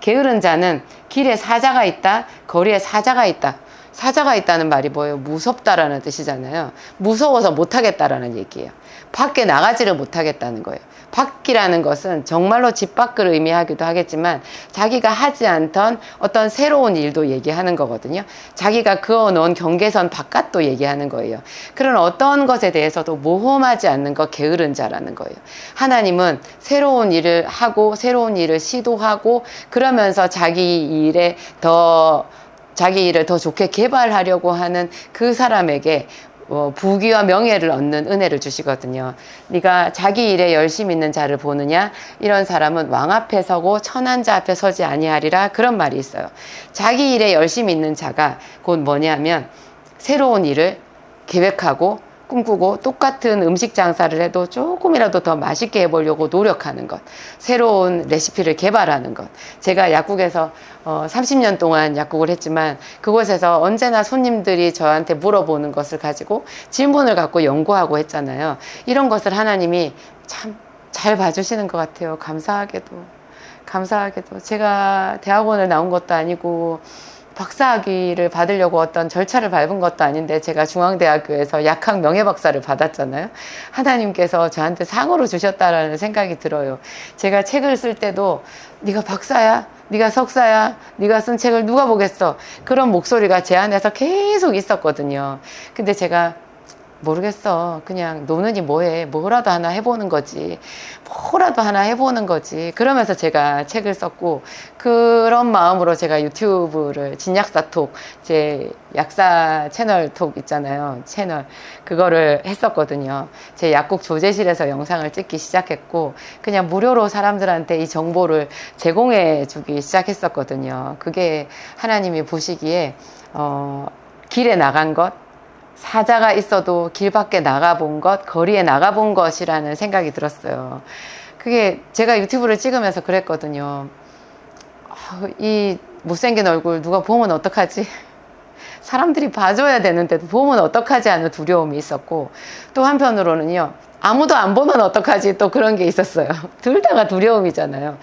게으른 자는 길에 사자가 있다, 거리에 사자가 있다. 사자가 있다는 말이 뭐예요? 무섭다라는 뜻이잖아요. 무서워서 못하겠다라는 얘기예요. 밖에 나가지를 못하겠다는 거예요. 밖이라는 것은 정말로 집 밖을 의미하기도 하겠지만 자기가 하지 않던 어떤 새로운 일도 얘기하는 거거든요. 자기가 그어놓은 경계선 바깥도 얘기하는 거예요. 그런 어떤 것에 대해서도 모험하지 않는 것 게으른 자라는 거예요. 하나님은 새로운 일을 하고 새로운 일을 시도하고 그러면서 자기 일에 더 자기 일을 더 좋게 개발하려고 하는 그 사람에게 어, 부귀와 명예를 얻는 은혜를 주시거든요. 네가 자기 일에 열심 있는 자를 보느냐? 이런 사람은 왕 앞에 서고 천한 자 앞에 서지 아니하리라 그런 말이 있어요. 자기 일에 열심 있는 자가 곧 뭐냐면 새로운 일을 계획하고 꿈꾸고 똑같은 음식 장사를 해도 조금이라도 더 맛있게 해보려고 노력하는 것. 새로운 레시피를 개발하는 것. 제가 약국에서 어, 30년 동안 약국을 했지만 그곳에서 언제나 손님들이 저한테 물어보는 것을 가지고 질문을 갖고 연구하고 했잖아요. 이런 것을 하나님이 참 잘 봐주시는 것 같아요. 감사하게도. 감사하게도. 제가 대학원을 나온 것도 아니고 박사학위를 받으려고 어떤 절차를 밟은 것도 아닌데 제가 중앙대학교에서 약학 명예박사를 받았잖아요. 하나님께서 저한테 상으로 주셨다라는 생각이 들어요. 제가 책을 쓸 때도 네가 박사야, 네가 석사야, 네가 쓴 책을 누가 보겠어? 그런 목소리가 제 안에서 계속 있었거든요. 근데 제가 모르겠어. 그냥 노는이 뭐해. 뭐라도 하나 해보는 거지. 뭐라도 하나 해보는 거지. 그러면서 제가 책을 썼고, 그런 마음으로 제가 유튜브를, 진약사톡, 제 약사 채널 톡 있잖아요. 채널. 그거를 했었거든요. 제 약국 조제실에서 영상을 찍기 시작했고, 그냥 무료로 사람들한테 이 정보를 제공해 주기 시작했었거든요. 그게 하나님이 보시기에, 어, 길에 나간 것, 사자가 있어도 길 밖에 나가본 것, 거리에 나가본 것이라는 생각이 들었어요. 그게 제가 유튜브를 찍으면서 그랬거든요. 아, 이 못생긴 얼굴 누가 보면 어떡하지? 사람들이 봐줘야 되는데도 보면 어떡하지 하는 두려움이 있었고, 또 한편으로는요, 아무도 안 보면 어떡하지 또 그런 게 있었어요. 둘 다가 두려움이잖아요.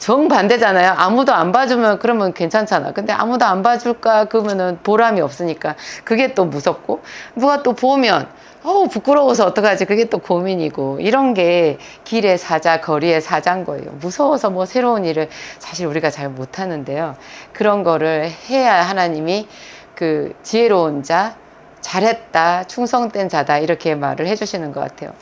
정반대잖아요. 아무도 안 봐주면 그러면 괜찮잖아. 근데 아무도 안 봐줄까? 그러면은 보람이 없으니까 그게 또 무섭고 누가 또 보면 어우 부끄러워서 어떡하지? 그게 또 고민이고 이런 게 길의 사자, 거리의 사자인 거예요. 무서워서 뭐 새로운 일을 사실 우리가 잘 못하는데요. 그런 거를 해야 하나님이 그 지혜로운 자, 잘했다, 충성된 자다 이렇게 말을 해주시는 것 같아요.